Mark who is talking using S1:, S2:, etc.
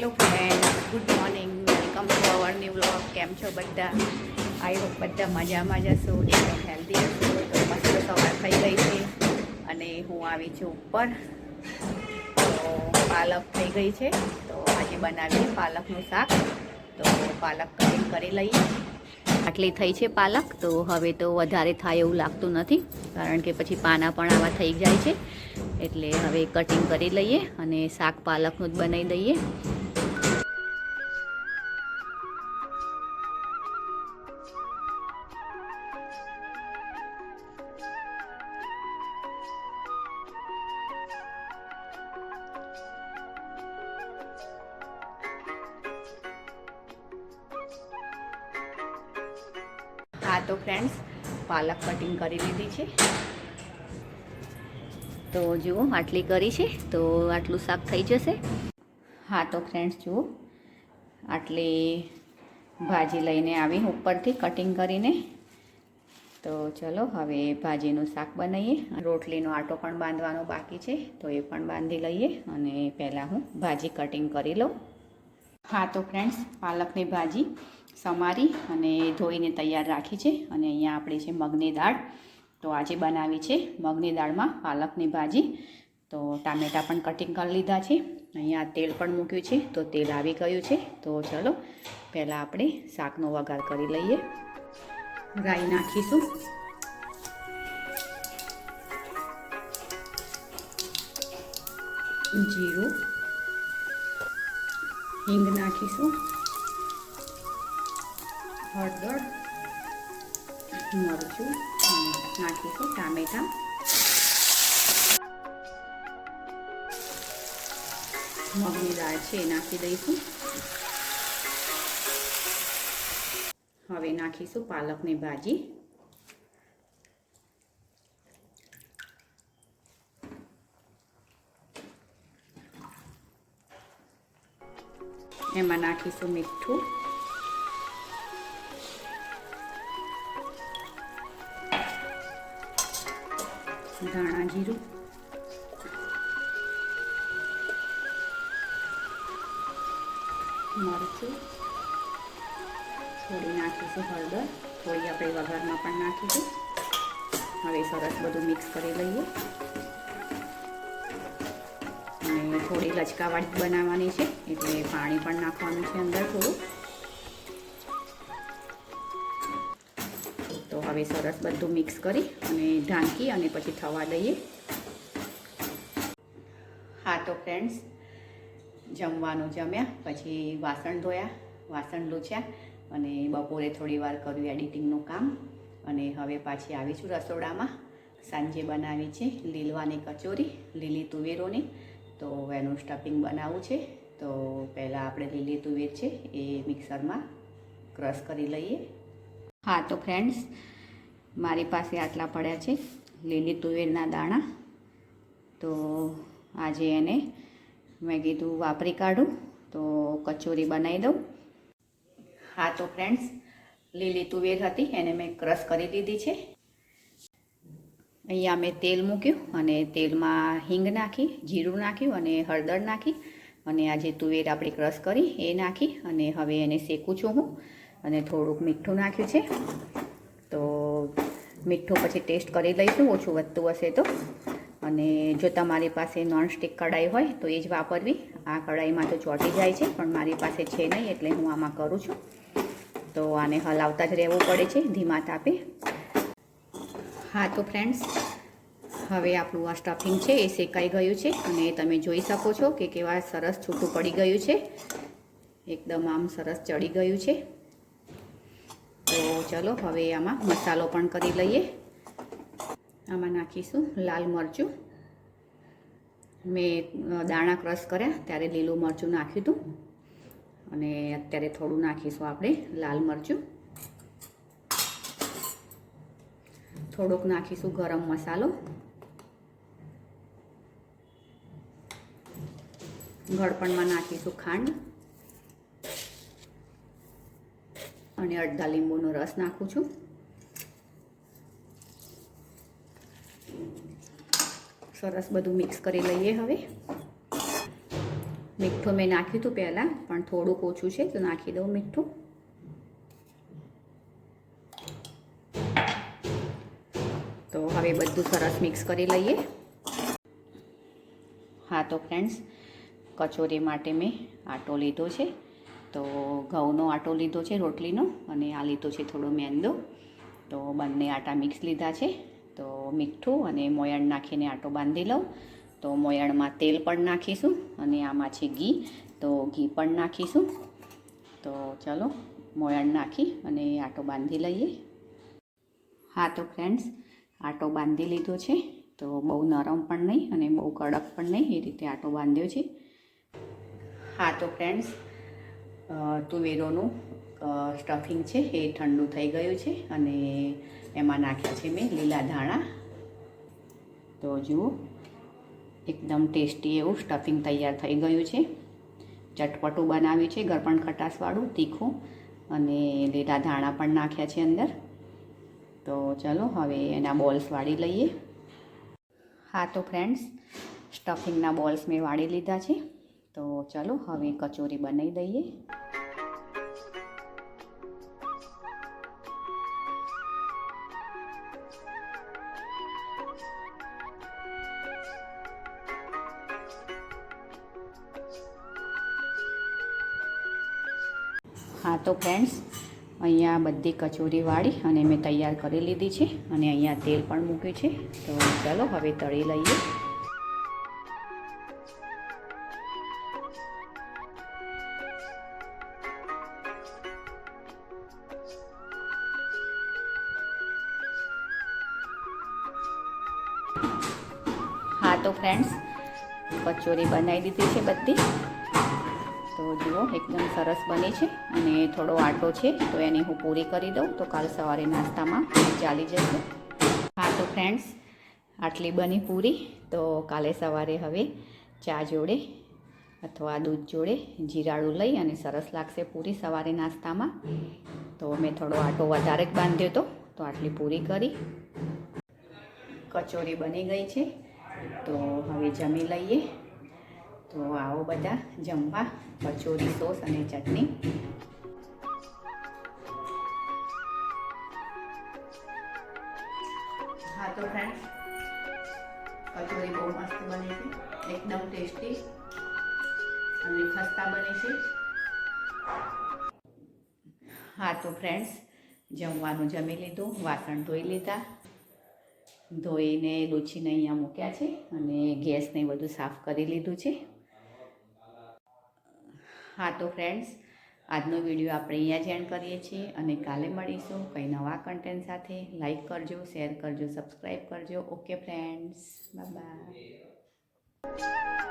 S1: Hello friend good morning welcome to our new vlog કેમ છો બધા? આઈ હોપ બધા મજામાં જશો એકદમ હેલ્ધી હશો. તો મસ્ત સવાર થઈ ગઈ છે. અને હું આવી છું ઉપર. તો પાલક થઈ ગઈ છે. તો આજે બનાવીએ પાલકનું શાક. તો પાલક કટિંગ કરી લઈએ. આટલી થઈ છે પાલક. તો હવે તો વધારે થાય એવું લાગતું નથી. કારણ કે પછી પાના પણ આવા થઈ જાય છે. એટલે હવે કટિંગ કરી લઈએ અને શાક પાલકનું જ બનાવી દઈએ. હા, તો ફ્રેન્ડ્સ પાલક કટિંગ કરી લીધી છે. તો જુઓ, આટલી કરી છે, તો આટલું શાક થઈ જશે. હા, તો ફ્રેન્ડ્સ જુઓ, આટલી ભાજી લઈને આવી ઉપરથી કટિંગ કરીને. તો ચલો, હવે ભાજીનું શાક બનાવીએ. રોટલીનો આટો પણ બાંધવાનો બાકી છે, તો એ પણ બાંધી લઈએ અને પહેલાં હું ભાજી કટિંગ કરી લઉં. હા, તો ફ્રેન્ડ્સ પાલકની ભાજી સમારી અને ધોઈને તૈયાર રાખી છે. અને અહીંયા આપણી છે મગની દાળ. તો આજે બનાવી છે મગની દાળમાં પાલકની ભાજી. તો ટામેટાં પણ કટિંગ કરી લીધા છે. અહીંયા તેલ પણ મૂક્યું છે. તો તેલ આવી ગયું છે. તો ચલો, પહેલાં આપણે શાકનો વઘાર કરી લઈએ. રાઈ નાખીશું. જીરું. હિંગ નાખીશું. હળદર મરચું નાખીશું ટામેટાં. મગની દાળ છે એ નાખી દઈશું. હવે નાખીશું પાલકની ભાજી. એમાં નાખીશું મીઠું. ધાણા જીરું. મરચું. થોડી નાખીશું હળદર. થોડી આપણે વઘારમાં પણ નાખીશું. હવે સરસ બધું મિક્સ કરી લઈએ. અને થોડી લચકાવાળી બનાવવાની છે, એટલે પાણી પણ નાખવાનું છે અંદર થોડું. તો હવે સરસ બધું મિક્સ કરી અને ઢાંકી અને પછી થવા દઈએ. હા, તો ફ્રેન્ડ્સ જમવાનું જમ્યા, પછી વાસણ ધોયા, વાસણ લૂછ્યા અને બપોરે થોડી વાર કર્યું એડિટિંગનું કામ. અને હવે પાછી આવી છું રસોડામાં. સાંજે બનાવી છે લીલવાની કચોરી, લીલી તુવેરોની. તો એનું સ્ટફિંગ બનાવવું છે. તો પહેલાં આપણે લીલી તુવેર છે એ મિક્સરમાં ક્રશ કરી લઈએ. હા, તો ફ્રેન્ડ્સ મારી પાસે આટલા પડ્યા છે. લીલી તુવેરના દાણા. તો આજે એને મેં કીધું વાપરી કાઢું, તો કચોરી બનાવી દઉં. હા, તો ફ્રેન્ડ્સ લીલી તુવેર હતી, એને મેં ક્રશ કરી દીધી છે. અહીંયા મેં તેલ મૂક્યું અને તેલમાં હિંગ નાખી, જીરું નાખ્યું અને હળદર નાખી અને આ જે તુવેર આપણી ક્રશ કરી, એ નાખી અને હવે એને શેકું છું હું. અને થોડુંક મીઠું નાખ્યું છે. તો મીઠું પછી ટેસ્ટ કરી લઈશું, ઓછું વધતું હશે તો. અને જો તમારી પાસે નોનસ્ટિક કઢાઈ હોય, તો એ જ વાપરવી. આ કઢાઈમાં તો ચોંટી જાય છે, પણ મારી પાસે છે નહીં, એટલે હું આમાં કરું છું. તો આને હલાવતા જ રહેવું પડે છે, ધીમા તાપે. હા, તો ફ્રેન્ડ્સ હવે આપણું આ સ્ટફિંગ છે, એ શેકાઈ ગયું છે. અને તમે જોઈ શકો છો કે કેવા સરસ છૂટું પડી ગયું છે. એકદમ આમ સરસ ચડી ગયું છે. ચલો, હવે આમાં મસાલો પણ કરી લઈએ. આમાં નાખીશું લાલ મરચું. મેં દાણા ક્રશ કર્યા, ત્યારે લીલું મરચું નાખ્યું હતું. અને અત્યારે થોડું નાખીશું આપણે લાલ મરચું. થોડુંક નાખીશું ગરમ મસાલો. ગળપણમાં નાખીશું ખાંડ. અને અડધા લીંબુનો રસ નાખું છું. સરસ બધું મિક્સ કરી લઈએ હવે. મીઠું મેં નાખ્યું હતું પહેલાં, પણ થોડુંક ઓછું છે, તો નાખી દઉં મીઠું. તો હવે બધું સરસ મિક્સ કરી લઈએ. હા તો ફ્રેન્ડ્સ, કચોરી માટે મેં આટો લીધો છે. તો ઘઉંનો આટો લીધો છે, રોટલીનો, અને આ લીધો છે થોડો મેંદો. તો બંને આટા મિક્સ લીધા છે. તો મીઠું અને મોયણ નાખીને આટો બાંધી લઉં. તો મોયણમાં તેલ પણ નાખીશું અને આમાં છે ઘી. તો ઘી પણ નાખીશું. તો ચલો, મોયણ નાખી અને આટો બાંધી લઈએ. હા, તો ફ્રેન્ડ્સ, આટો બાંધી લીધો છે. તો બહુ નરમ પણ નહીં અને બહુ કડક પણ નહીં એ રીતે આટો બાંધ્યો છે. હા, તો ફ્રેન્ડ્સ તુવેરોનું સ્ટફિંગ છે એ ઠંડુ થઈ ગયું છે અને એમાં નાખ્યા છે મેં લીલા ધાણા. તો જુઓ, એકદમ ટેસ્ટી એવું સ્ટફિંગ તૈયાર થઈ ગયું છે. ચટપટું બનાવ્યું છે ગરપણ ખટાશવાળું, તીખું અને લીલા ધાણા પણ નાખ્યા છે અંદર. તો ચલો હવે એના બોલ્સ વાળી લઈએ. હા તો ફ્રેન્ડ્સ સ્ટફિંગના બોલ્સ મેં વાળી લીધા છે. તો ચલો હવે કચોરી બનાવી દઈએ. હા, તો ફ્રેન્ડ્સ અહીંયા બધી કચોરી વાળી અને મેં તૈયાર કરી લીધી છે અને અહીંયા તેલ પણ મૂક્યું છે. તો ચાલો હવે તળી લઈએ. હા, તો ફ્રેન્ડ્સ કચોરી બનાવી દીધી છે બધી. તો જુઓ, એકદમ સરસ બની છે અને થોડો આટો છે, તો એની હું પૂરી કરી દઉં. તો કાલ સવારે નાસ્તામાં ચાલી જશે. હા, તો ફ્રેન્ડ્સ આટલી બની પૂરી. તો કાલે સવારે હવે ચા જોડે અથવા દૂધ જોડે જીરાળું લઈ અને સરસ લાગશે પૂરી સવારે નાસ્તામાં. તો મેં થોડો આટો વધારે જ બાંધ્યો હતો તો આટલી પૂરી કરી. કચોરી બની ગઈ છે. તો હવે જમી લઈએ. તો આવો બધા જમવા કચોરી સોસ અને ચટણી. હા તો ફ્રેન્ડ્સ કચોરી બહુ મસ્ત બની છે એકદમ ટેસ્ટી અને ખસ્તા બને છે. હા તો ફ્રેન્ડ્સ જમવાનું જમી લીધું વાસણ ધોઈ લીધા. ધોઈને લૂછીને અહીંયા મૂક્યા છે અને ગેસને બધું સાફ કરી લીધું છે. હા, તો ફ્રેન્ડ્સ આજનો વીડિયો આપણે અહીંયા જ એન્ડ કરીએ છીએ અને કાલે મળીશું કંઈ નવા કન્ટેન્ટ સાથે. લાઈક કરજો શેર કરજો સબસ્ક્રાઈબ કરજો. Okay friends by